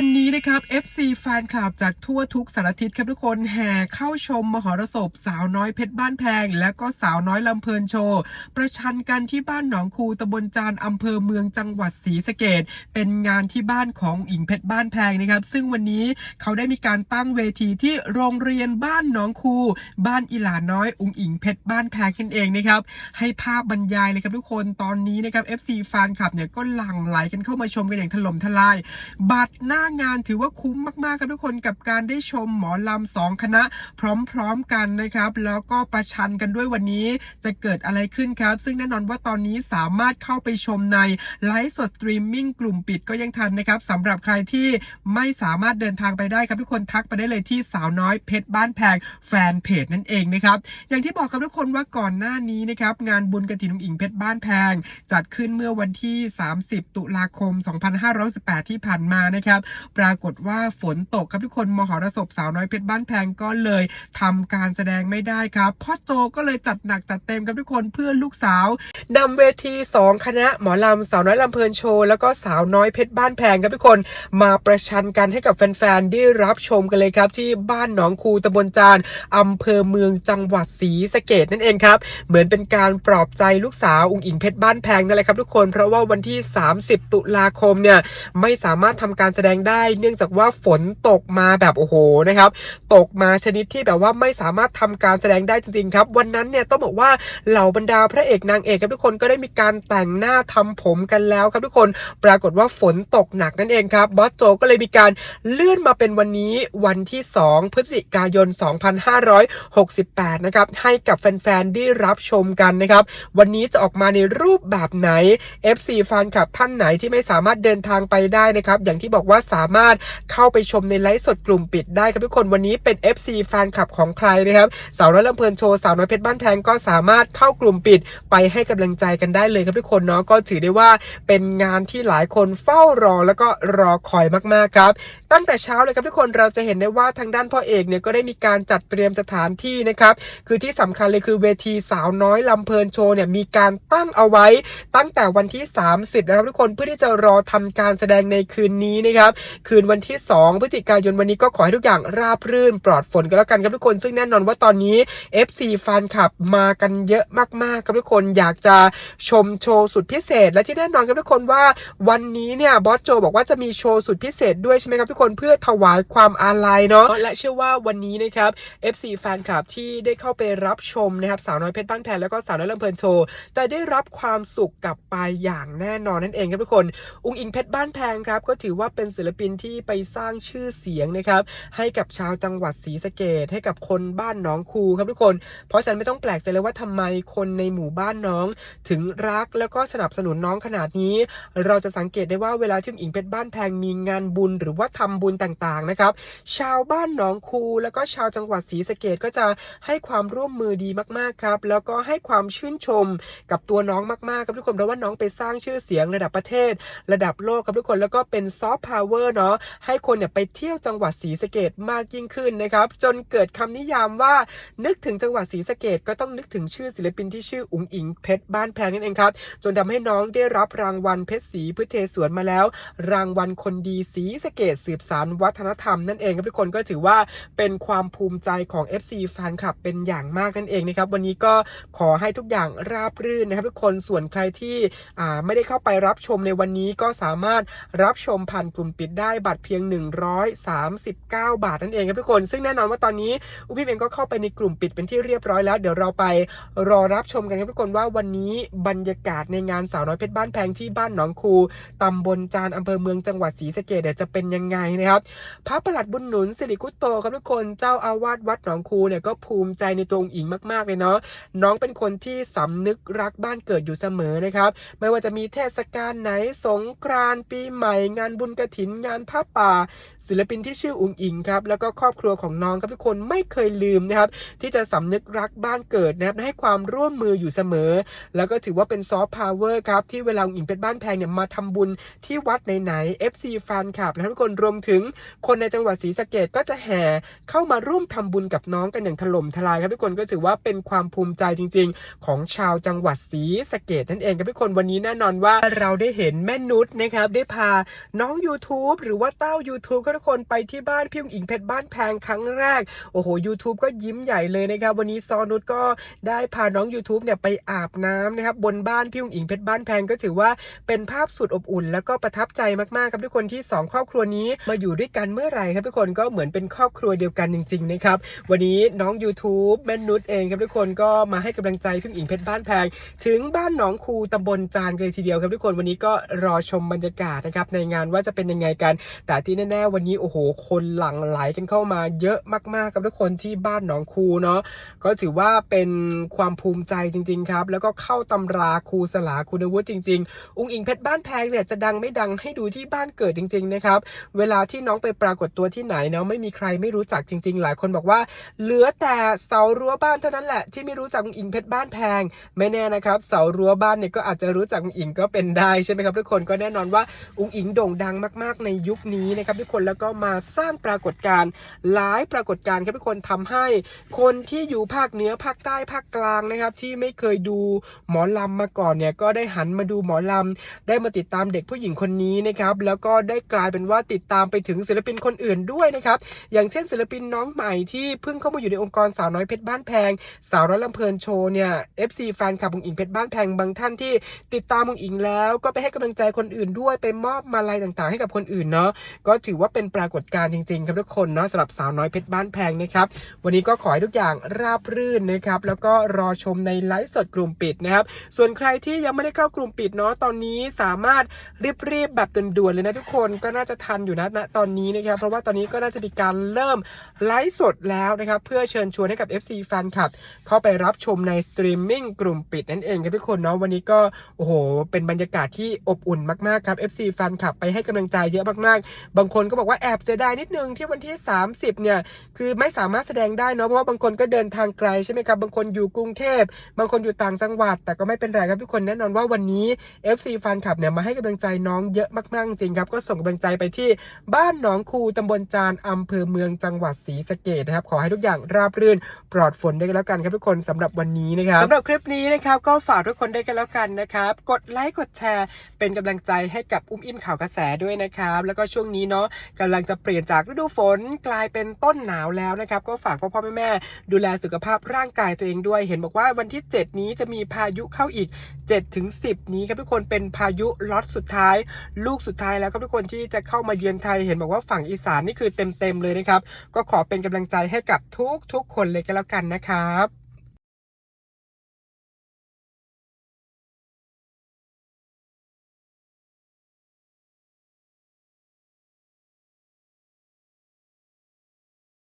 วันนี้นะครับ FC แฟนคลับจากทั่วทุกสารทิศครับทุกคนแห่เข้าชมมหรสพสาวน้อยเพชรบ้านแพง และก็สาวน้อยลำเพลินโชว์ประชันกันที่บ้านหนองคูตำบลจานอำเภอเมืองจังหวัดศรีสะเกดเป็นงานที่บ้านของอิงเพชรบ้านแพงนะครับ ซึ่งวันนี้เขาได้มีการตั้งเวทีที่โรงเรียนบ้านหนองคู บ้านอีหลาน้อยอุงอิงเพชรบ้านแพงกันเองนะครับให้ภาพบรรยายเลยครับทุกคนตอนนี้นะครับ FC แฟนคลับเนี่ยก็หลั่งไหลกันเข้ามาชมกันอย่างถล่มทลายบัตรหน้างานถือว่าคุ้มมากๆครับทุกคนกับการได้ชมหมอลำสองคณะพร้อมๆกันนะครับ แล้วก็ประชันกันด้วยวันนี้จะเกิดอะไรขึ้นครับ ซึ่งแน่นอนว่าตอนนี้สามารถเข้าไปชมในไลฟ์สดสตรีมมิ่งกลุ่มปิดก็ยังทันนะครับสำหรับใครที่ไม่สามารถเดินทางไปได้ครับทุกคนทักไปได้เลยที่สาวน้อยเพชรบ้านแพงแฟนเพจนั่นเองนะครับอย่างที่บอกครับทุกคนว่าก่อนหน้านี้นะครับงานบุญกระถินอุ๋งอิงเพชรบ้านแพง จัดขึ้นเมื่อวันที่ 30 ตุลาคม 2518 ที่ผ่านมานะครับปรากฏว่าฝนตกครับทุกคนมหรสพสาวน้อยเพชรบ้านแพงก็เลยทำการแสดงไม่ได้ครับพ่อโจก็เลยจัดหนักจัดเต็มครับทุกคนเพื่อลูกสาวนำเวที 2 คณะหมอลำสาวน้อยลำเพลินโชว์แล้วก็สาวน้อยเพชรบ้านแพงครับทุกคนมาประชันกันให้กับแฟนๆได้รับชมกันเลยครับ ที่บ้านหนองคูตำบลจานอำเภอเมืองจังหวัดศรีสะเกดนั่นเองครับ เหมือนเป็นการปลอบใจลูกสาวอุงอิงเพชรบ้านแพงนั่นแหละครับทุกคนเพราะว่าวันที่ 30 ตุลาคมเนี่ยไม่สามารถทำการแสดงได้ เนื่องจากว่าฝนตกมาแบบโอ้โหนะครับ ตกมาชนิดที่แบบว่าไม่สามารถทำการแสดงได้จริงๆครับ วันนั้นเนี่ยต้องบอกว่าเหล่าบรรดาพระเอกนางเอกครับทุกคนก็ได้มีการแต่งหน้าทำผมกันแล้วครับทุกคนปรากฏว่าฝนตกหนักนั่นเองครับบอสโจก็เลยมีการเลื่อนมาเป็นวันนี้วันที่ 2 พฤศจิกายน 2568 นะครับให้กับแฟนๆได้รับชมกันนะครับ วันนี้จะออกมาในรูปแบบไหน FC แฟนคลับท่านไหนที่ไม่สามารถเดินทางไปได้นะครับ อย่างที่บอกว่าามารถเข้าไปชมในไลฟ์สดกลุ่มปิดได้ครับทุกคนวันนี้เป็น FC แฟนคลับของใครนะครับสาวน้อยลำเพลินโชว์สาวน้อยเพชรบ้านแพงก็สามารถเข้ากลุ่มปิดไปให้กำลังใจกันได้เลยครับทุกคนเนาะก็ถือได้ว่าเป็นงานที่หลายคนเฝ้ารอแล้วก็รอคอยมากๆครับ ตั้งแต่เช้าเลยครับทุกคนเราจะเห็นได้ว่าทางด้านพ่อเอกเนี่ยก็ได้มีการจัดเตรียมสถานที่นะครับคือที่สำคัญเลยคือเวทีสาวน้อยลำเพลินโชว์เนี่ยมีการตั้งเอาไว้ตั้งแต่วันที่ 30 นะครับทุกคนเพื่อที่จะรอทำการแสดงในคืนนี้นะครับคืนวันที่ 2 พฤศจิกายนวันนี้ก็ขอให้ทุกอย่างราบรื่นปลอดฝนกันแล้วกันครับทุกคน ซึ่งแน่นอนว่าตอนนี้ FC แฟนคลับมากันเยอะมากๆครับทุกคนอยากจะชมโชว์สุดพิเศษ และที่แน่นอนครับทุกคนว่าวันนี้เนี่ยบอสโจบอกว่าจะมีโชว์สุดพิเศษด้วยใช่ไหมครับทุกคนเพื่อถวายความอาลัยเนาะและเชื่อว่าวันนี้นะครับ FC แฟนคลับที่ได้เข้าไปรับชมนะครับสาวน้อยเพชรบ้านแพงแล้วก็สาวน้อยลำเพลินโชว์แต่ได้รับความสุขกลับไปอย่างแน่นอนนั่นเองครับทุกคน อุ้งอิงเพชรบ้านแพงครับก็ถือว่าเป็นศิลปินที่ไปสร้างชื่อเสียงนะครับ ให้กับชาวจังหวัดศรีสะเกดให้กับคนบ้านน้องคูครับทุกคน เพราะฉะนั้นไม่ต้องแปลกใจเลยว่าทำไมคนในหมู่บ้านน้อง ถึงรักแล้วก็สนับสนุนน้องขนาดนี้ เราจะสังเกตได้ว่าเวลาที่งอิงเพชรบ้านแพงมีงานบุญหรือว่าทำบุญต่างๆนะครับ ชาวบ้านหนองคูแล้วก็ชาวจังหวัดศรีสะเกดก็จะให้ความร่วมมือดีมากๆครับ แล้วก็ให้ความชื่นชมกับตัวน้องมากๆครับทุกคนเพราะว่าน้องไปสร้างชื่อเสียงระดับประเทศ ระดับโลกครับทุกคนแล้วก็เป็นซอฟต์พาวเวอร์เนาะให้คนเนี่ยไปเที่ยวจังหวัดศรีสะเกดมากยิ่งขึ้นนะครับจนเกิดคำนิยามว่านึกถึงจังหวัดศรีสะเกดก็ต้องนึกถึงชื่อศิลปินที่ชื่ออุ๋งอิงเพชรบ้านแพงนั่นเองครับจนทำให้น้องได้รับรางวัลเพชรศรีพืชเทสวนมาแล้ว รางวัลคนดีศรีสะเกดสืบสานวัฒนธรรมนั่นเองครับทุกคนก็ถือว่าเป็นความภูมิใจของ FC แฟนคลับเป็นอย่างมากนั่นเองนะครับวันนี้ก็ขอให้ทุกอย่างราบรื่นนะครับทุกคนส่วนใครที่ไม่ได้เข้าไปรับชมในวันนี้ก็สามารถรับชมผ่านกลุ่มปิดได้บัตรเพียง 139 บาทนั่นเองครับทุกคน ซึ่งแน่นอนว่าตอนนี้อุบิเองก็เข้าไปในกลุ่มปิดเป็นที่เรียบร้อยแล้วเดี๋ยวเราไปรอรับชมกันครับทุกคนว่าวันนี้บรรยากาศในงานสาวน้อยเพชรบ้านแพงที่บ้านหนองคูตำบลจานอำเภอเมืองจังหวัดศรีสะเกษเนี่ยจะเป็นยังไงนะครับพระประหลัดบุญหนุนสิริคุตโตครับทุกคนเจ้าอาวาสวัดหนองคูเนี่ยก็ภูมิใจในตัวองค์อิงมากๆเลยเนาะน้องเป็นคนที่สำนึกรักบ้านเกิดอยู่เสมอนะครับไม่ว่าจะมีเทศกาลไหนสงกรานต์ปีใหม่ งานบุญกระถินงานผ้าป่า ศิลปินที่ชื่ออุงอิงครับแล้วก็ครอบครัวของน้องครับทุกคนไม่เคยลืมนะครับที่จะสำนึกรักบ้านเกิดนะครับให้ความร่วมมืออยู่เสมอ แล้วก็ถือว่าเป็นซอฟต์พาวเวอร์ครับที่เวลาอุงอิงเป็นบ้านแพงเนี่ยมาทำบุญที่วัดไหนๆ FC แฟนคลับนะครับทุกคนรวมถึงคนในจังหวัดศรีสะเกดก็จะแห่เข้ามาร่วมทำบุญกับน้องกันอย่างถล่มทลายครับทุกคนก็ถือว่าเป็นความภูมิใจจริง ๆ ของชาวจังหวัดศรีสะเกดนั่นเองครับทุกคนวันนี้แน่นอนว่าเราได้เห็นแม่นุชนะครับได้พาน้อง YouTube YouTube หรือว่าเต้า YouTube ก็ทุกคนไปที่บ้านพี่อุ๋งอิงเพชรบ้านแพงครั้งแรก โอ้โห YouTube ก็ยิ้มใหญ่เลยนะครับ วันนี้ซอนุชก็ได้พาน้อง YouTube เนี่ยไปอาบน้ำนะครับบนบ้านพี่อุ๋งอิงเพชรบ้านแพงก็ถือว่าเป็นภาพสุดอบอุ่น แล้วก็ประทับใจมากๆครับทุกคนที่สองครอบครัวนี้มาอยู่ด้วยกันเมื่อไหร่ครับทุกคนก็เหมือนเป็นครอบครัวเดียวกันจริงๆนะครับวันนี้น้อง YouTube แม่นุชเองครับทุกคนก็มาให้กำลังใจพี่อุ๋งอิงเพชรบ้านแพง ถึงบ้านหนองคูตำบลจานกันเลยทีเดียวครับทุกคนวันนี้ก็รอชมบรรยากาศนะครับในงานว่าจะเป็นยังไงกัน แต่ที่แน่ๆวันนี้โอ้โห คนหลั่งไหลกันเข้ามาเยอะมากๆครับทุกคนที่บ้านหนองคูเนาะก็ถือว่าเป็นความภูมิใจจริง ๆ ครับ แล้วก็เข้าตำราครูสลาคุณวุฒิจริง ๆอุ้งอิงเพชรบ้านแพงเนี่ยจะดังไม่ดังให้ดูที่บ้านเกิดจริง ๆ นะครับ เวลาที่น้องไปปรากฏตัวที่ไหนเนาะไม่มีใครไม่รู้จักจริง ๆ หลายคนบอกว่า เหลือแต่เสารั้วบ้านเท่านั้นแหละที่ไม่รู้จักอุ้งอิงเพชรบ้านแพง ไม่แน่นะครับเสารั้วบ้านเนี่ยก็อาจจะรู้จักอุ้งอิงก็เป็นได้ใช่ไหมครับทุกคนก็แน่นอนว่าอุ้งอิงโด่งดังมากๆในยุคนี้นะครับทุกคนแล้วก็มาสร้างปรากฏการณ์หลายปรากฏการณ์ครับทุกคนทำให้คนที่อยู่ภาคเหนือภาคใต้ภาคกลางนะครับ ที่ไม่เคยดูหมอลำมาก่อนเนี่ยก็ได้หันมาดูหมอลำได้มาติดตามเด็กผู้หญิงคนนี้นะครับแล้วก็ได้กลายเป็นว่าติดตามไปถึงศิลปินคนอื่นด้วยนะครับอย่างเช่นศิลปินน้องใหม่ที่เพิ่งเข้ามาอยู่ในองค์กรสาวน้อยเพชรบ้านแพง สาวร้อยลำเพลินโชว์เนี่ย FC แฟนคลับบุงอิงเพชรบ้านแพงบางท่านที่ติดตามบุงอิงแล้ว ก็ไปให้กำลังใจคนอื่นด้วยไปมอบมาลัยต่างๆ ให้กับคนอื่นเนาะก็ถือว่าเป็นปรากฏการณ์จริงๆ ครับทุกคนเนาะสำหรับสาวน้อยเพชรบ้านแพงนะครับวันนี้ก็ขอให้ทุกอย่างราบรื่นนะครับแล้วก็รอชมในไลฟ์สดกลุ่มปิดนะครับส่วนใครที่ยังไม่ได้เข้ากลุ่มปิดเนาะตอนนี้สามารถรีบๆแบบด่วนๆเลยนะทุกคนก็น่าจะทันอยู่นะณตอนนี้นะครับเพราะว่าตอนนี้ก็น่าจะมีการเริ่มไลฟ์สดแล้วนะครับเพื่อเชิญชวนให้กับ FC แฟนคลับเข้าไปรับชมในสตรีมมิ่งกลุ่มปิดนั่นเองครับทุกคนเนาะวันนี้ก็โอ้โหเป็นบรรยากาศที่อบอุ่นมากๆครับ FC แฟนคลับไปให้กำลังใจเยอะมากๆ บางคนก็บอกว่าแอบเสียดายนิดนึงที่วันที่ 30 เนี่ย คือไม่สามารถแสดงได้เนาะเพราะว่าบางคนก็เดินทางไกลใช่ไหมครับบางคนอยู่กรุงเทพ บางคนอยู่ต่างจังหวัด แต่ก็ไม่เป็นไรครับทุกคนแน่นอนว่าวันนี้ FC แฟนคลับเนี่ยมาให้กำลังใจน้องเยอะมากๆจริงครับก็ส่งกำลังใจไปที่บ้านหนองคูตำบลจานอำเภอเมืองจังหวัดศรีสะเกดนะครับขอให้ทุกอย่างราบรื่นปลอดฝนได้กันแล้วกันครับทุกคนสำหรับวันนี้นะครับสำหรับคลิปนี้นะครับก็ฝากทุกคนได้กันแล้วกันนะครับกดไลค์กดแชร์ เป็นกำลังใจให้กับอุ้มอิ่มข่าวกระแสด้วยนะครับแล้วก็ช่วงนี้เนาะกำลังจะเปลี่ยนจากฤดูฝนกลายเป็นต้นหนาวแล้วนะครับ ก็ฝากพ่อพ่อแม่แม่ดูแลสุขภาพร่างกายตัวเองด้วย เห็นบอกว่าวันที่ 7 นี้จะมีพายุเข้าอีก7ถึง10 นี้ครับทุกคนเป็นพายุล็อตสุดท้าย ลูกสุดท้ายแล้วครับทุกคนที่จะเข้ามาเยือนไทย เห็นบอกว่าฝั่งอีสานนี่คือเต็มๆเลยนะครับ ก็ขอเป็นกำลังใจให้กับทุกๆคนเลยก็แล้วกันนะครับ